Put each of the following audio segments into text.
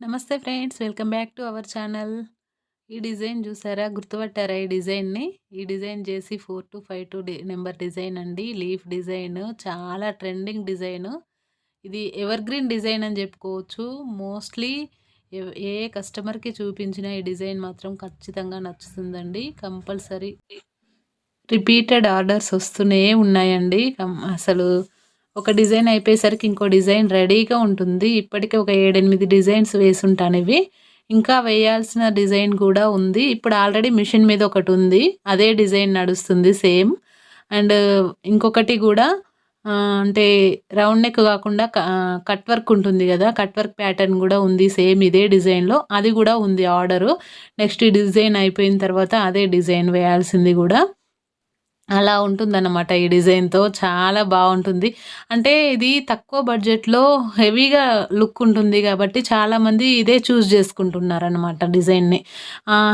నమస్తే friends welcome back to our channel. ఈ design చూసారా? గుర్తుపట్టారా ఈ డిజైన్ని? ఈ డిజైన్ చేసి four two five two number design అండి. లీఫ్ డిజైన్ చాలా ట్రెండింగ్ డిజైన్. ఇది ఎవర్ గ్రీన్ డిజైన్ అని చెప్పుకోవచ్చు. మోస్ట్లీ ఏ కస్టమర్కి చూపించిన ఈ డిజైన్ మాత్రం ఖచ్చితంగా నచ్చుతుందండి. కంపల్సరీ రిపీటెడ్ ఆర్డర్స్ వస్తూనే ఉన్నాయండి. అసలు ఒక డిజైన్ అయిపోయేసరికి ఇంకో డిజైన్ రెడీగా ఉంటుంది. ఇప్పటికే ఒక ఏడెనిమిది డిజైన్స్ వేసుంటాను ఇవి. ఇంకా వేయాల్సిన డిజైన్ కూడా ఉంది. ఇప్పుడు ఆల్రెడీ మిషన్ మీద ఒకటి ఉంది. అదే డిజైన్ నడుస్తుంది సేమ్. అండ్ ఇంకొకటి కూడా అంటే రౌండ్ నెక్ కాకుండా కట్ వర్క్ ఉంటుంది కదా కట్ వర్క్ ప్యాటర్న్ కూడా ఉంది సేమ్ ఇదే డిజైన్లో. అది కూడా ఉంది ఆర్డరు. నెక్స్ట్ డిజైన్ అయిపోయిన తర్వాత అదే డిజైన్ వేయాల్సింది కూడా. అలా ఉంటుందన్నమాట ఈ డిజైన్‌తో. చాలా బాగుంటుంది అంటే ఇది తక్కువ బడ్జెట్‌లో హెవీగా లుక్ ఉంటుంది కాబట్టి చాలామంది ఇదే చూస్ చేసుకుంటున్నారనమాట డిజైన్‌ని.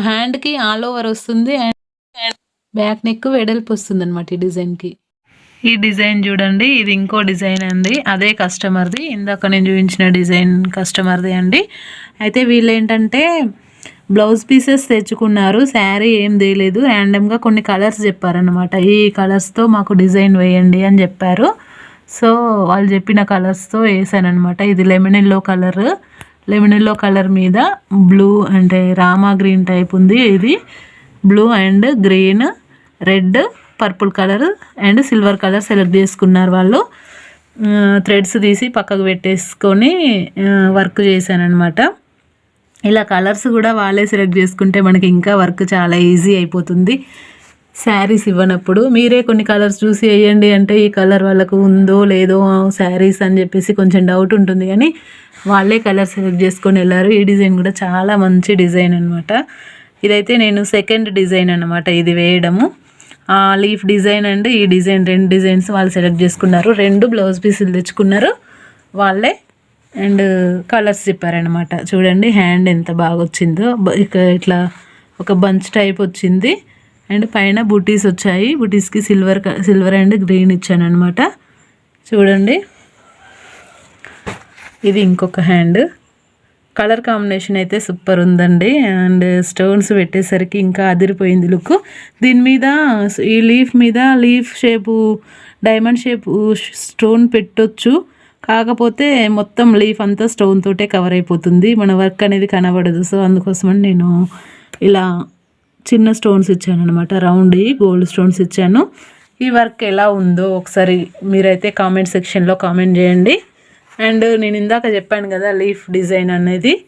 హ్యాండ్‌కి ఆల్ ఓవర్ వస్తుంది. అండ్ బ్యాక్ నెక్ వెడల్పు వస్తుందనమాట ఈ డిజైన్‌కి. ఈ డిజైన్ చూడండి. ఇది ఇంకో డిజైన్ అండి. అదే కస్టమర్‌ది. ఇందాక నేను చూపించిన డిజైన్ కస్టమర్‌ది అండి. అయితే వీళ్ళేంటంటే బ్లౌజ్ పీసెస్ తెచ్చుకున్నారు. శారీ ఏం తేలేదు. ర్యాండమ్గా కొన్ని కలర్స్ చెప్పారనమాట ఈ కలర్స్తో మాకు డిజైన్ వేయండి అని చెప్పారు. సో వాళ్ళు చెప్పిన కలర్స్తో వేసానమాట ఇది lemon yellow colour lemon yellow colour మీద బ్లూ అంటే రామా గ్రీన్ టైప్ ఉంది ఇది. Blue and green red purple colour and silver colour select చేసుకున్నారు వాళ్ళు. థ్రెడ్స్ తీసి పక్కకు పెట్టేసుకొని వర్క్ చేశానమాట ఇలా కలర్స్ కూడా వాళ్ళే సెలెక్ట్ చేసుకుంటే మనకి ఇంకా వర్క్ చాలా ఈజీ అయిపోతుంది. శారీస్ ఇవ్వనప్పుడు మీరే కొన్ని కలర్స్ చూసి వేయండి అంటే ఈ కలర్ వాళ్ళకు ఉందో లేదో శారీస్ అని చెప్పేసి కొంచెం డౌట్ ఉంటుంది కానీ వాళ్ళే కలర్ సెలెక్ట్ చేసుకొని వెళ్ళారు. ఈ డిజైన్ కూడా చాలా మంచి డిజైన్ అనమాట ఇదైతే నేను సెకండ్ డిజైన్ అనమాట ఇది వేయడము. లీఫ్ డిజైన్ అండ్ ఈ డిజైన్ రెండు డిజైన్స్ వాళ్ళు సెలెక్ట్ చేసుకున్నారు. రెండు బ్లౌజ్ పీసులు తెచ్చుకున్నారు. వాళ్ళే అండ్ కలర్స్ చెప్పారనమాట చూడండి హ్యాండ్ ఎంత బాగా వచ్చిందో ఇక ఇట్లా ఒక బంచ్ టైప్ వచ్చింది. అండ్ పైన బుటీస్ వచ్చాయి. బుటీస్కి సిల్వర్ సిల్వర్ అండ్ గ్రీన్ ఇచ్చాను అనమాట చూడండి. ఇది ఇంకొక హ్యాండ్. కలర్ కాంబినేషన్ అయితే సూపర్ ఉందండి. అండ్ స్టోన్స్ పెట్టేసరికి ఇంకా అదిరిపోయింది లుక్. దీని మీద ఈ లీఫ్ మీద leaf shape diamond shape stone పెట్టొచ్చు. కాకపోతే మొత్తం లీఫ్ అంతా స్టోన్ తోటే కవర్ అయిపోతుంది. మన వర్క్ అనేది కనబడదు. సో అందుకోసమని నేను ఇలా చిన్న స్టోన్స్ ఇచ్చాను అనమాట రౌండ్ గోల్డ్ స్టోన్స్ ఇచ్చాను. ఈ వర్క్ ఎలా ఉందో ఒకసారి మీరైతే కామెంట్ సెక్షన్లో కామెంట్ చేయండి. అండ్ నేను ఇందాక చెప్పాను కదా లీఫ్ డిజైన్ అనేది.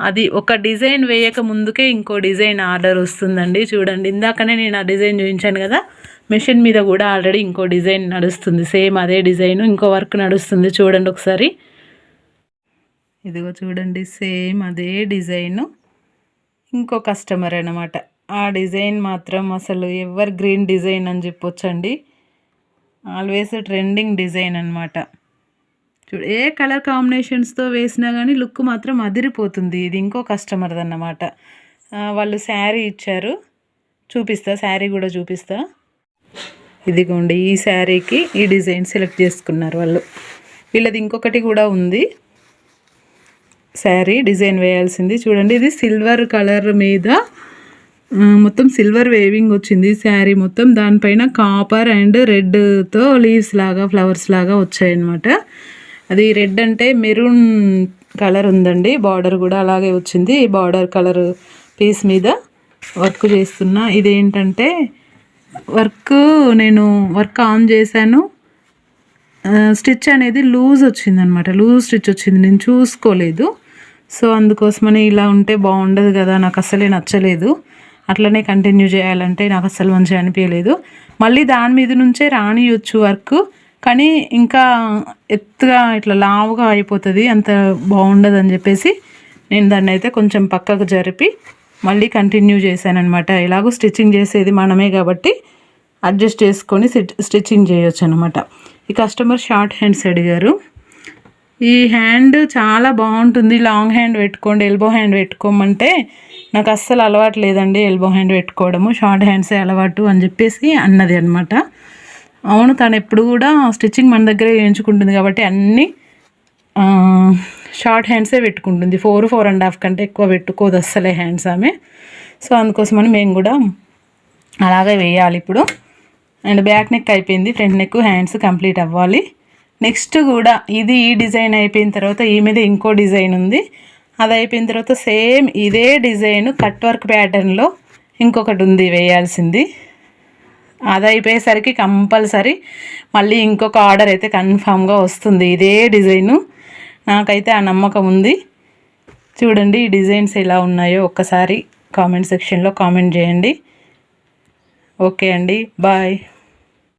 అది ఒక డిజైన్ వేయక ముందుకే ఇంకో డిజైన్ ఆర్డర్ వస్తుందండి. చూడండి ఇందాకనే నేను ఆ డిజైన్ చూపించాను కదా. మెషిన్ మీద కూడా ఆల్రెడీ ఇంకో డిజైన్ నడుస్తుంది. సేమ్ అదే డిజైన్ ఇంకో వర్క్ నడుస్తుంది చూడండి ఒకసారి. ఇదిగో చూడండి సేమ్ అదే డిజైను ఇంకో కస్టమర్ అనమాట ఆ డిజైన్ మాత్రం అసలు ఎవర్ గ్రీన్ డిజైన్ అని చెప్పొచ్చండి. ఆల్వేస్ ట్రెండింగ్ డిజైన్ అనమాట చూడు ఏ కలర్ కాంబినేషన్స్తో వేసినా కానీ లుక్ మాత్రం అదిరిపోతుంది. ఇది ఇంకో కస్టమర్ది అన్నమాట వాళ్ళు శారీ ఇచ్చారు. చూపిస్తా శారీ కూడా చూపిస్తా. ఇదిగోండి ఈ శారీకి ఈ డిజైన్ సెలెక్ట్ చేసుకున్నారు వాళ్ళు. వీళ్ళది ఇంకొకటి కూడా ఉంది. శారీ డిజైన్ వేయాల్సింది. చూడండి ఇది సిల్వర్ కలర్ మీద మొత్తం సిల్వర్ వేవింగ్ వచ్చింది శారీ మొత్తం. దానిపైన కాపర్ అండ్ రెడ్తో లీవ్స్ లాగా ఫ్లవర్స్ లాగా వచ్చాయన్నమాట. అది రెడ్ అంటే మెరూన్ కలర్ ఉందండి. బార్డర్ కూడా అలాగే వచ్చింది. బార్డర్ కలర్ పీస్ మీద వర్క్ చేస్తున్నా. ఇదేంటంటే వర్క్ నేను వర్క్ ఆన్ చేశాను. స్టిచ్ అనేది లూజ్ వచ్చిందనమాట. లూజ్ స్టిచ్ వచ్చింది. నేను చూసుకోలేదు. సో అందుకోసమని ఇలా ఉంటే బాగుండదు కదా నాకు అసలే నచ్చలేదు. అట్లనే కంటిన్యూ చేయాలంటే నాకు అసలు మంచిగా అనిపించలేదు. మళ్ళీ దాని మీద నుంచే రానియొచ్చు వర్క్ కానీ ఇంకా ఎత్తుగా ఇట్లా లావుగా అయిపోతుంది అంత బాగుండదు అని చెప్పేసి నేను దాన్ని అయితే కొంచెం పక్కకు జరిపి మళ్ళీ కంటిన్యూ చేశానమాట ఎలాగో స్టిచ్చింగ్ చేసేది మనమే కాబట్టి అడ్జస్ట్ చేసుకొని స్టిచ్చింగ్ చేయొచ్చు అనమాట ఈ కస్టమర్ షార్ట్ హ్యాండ్స్ అడిగారు. ఈ హ్యాండ్ చాలా బాగుంటుంది. లాంగ్ హ్యాండ్ పెట్టుకోండి ఎల్బో హ్యాండ్ పెట్టుకోమంటే నాకు అస్సలు అలవాటు లేదండి ఎల్బో హ్యాండ్ పెట్టుకోవడము. షార్ట్ హ్యాండ్సే అలవాటు అని చెప్పేసి అన్నది అనమాట అవును తను ఎప్పుడు కూడా స్టిచ్చింగ్ మన దగ్గరే వేయించుకుంటుంది కాబట్టి అన్నీ షార్ట్ హ్యాండ్సే పెట్టుకుంటుంది. ఫోర్ ఫోర్ అండ్ హాఫ్ కంటే ఎక్కువ పెట్టుకోదు అస్సలే హ్యాండ్స్ ఆమె. సో అందుకోసమని మేము కూడా అలాగే వేయాలి ఇప్పుడు. అండ్ బ్యాక్ నెక్ అయిపోయింది ఫ్రంట్ నెక్ హ్యాండ్స్ కంప్లీట్ అవ్వాలి. నెక్స్ట్ కూడా ఇది ఈ డిజైన్ అయిపోయిన తర్వాత ఈ మీద ఇంకో డిజైన్ ఉంది. అది అయిపోయిన తర్వాత సేమ్ ఇదే డిజైన్ కట్ వర్క్ ప్యాటర్న్లో ఇంకొకటి ఉంది వేయాల్సింది. అది అయిపోయేసరికి కంపల్సరీ మళ్ళీ ఇంకొక ఆర్డర్ అయితే కన్ఫామ్గా వస్తుంది. ఇదే డిజైను. నాకైతే ఆ నమ్మకం ఉంది. చూడండి ఈ డిజైన్స్ ఎలా ఉన్నాయో ఒక్కసారి కామెంట్ సెక్షన్లో కామెంట్ చేయండి. ఓకే అండి. బాయ్.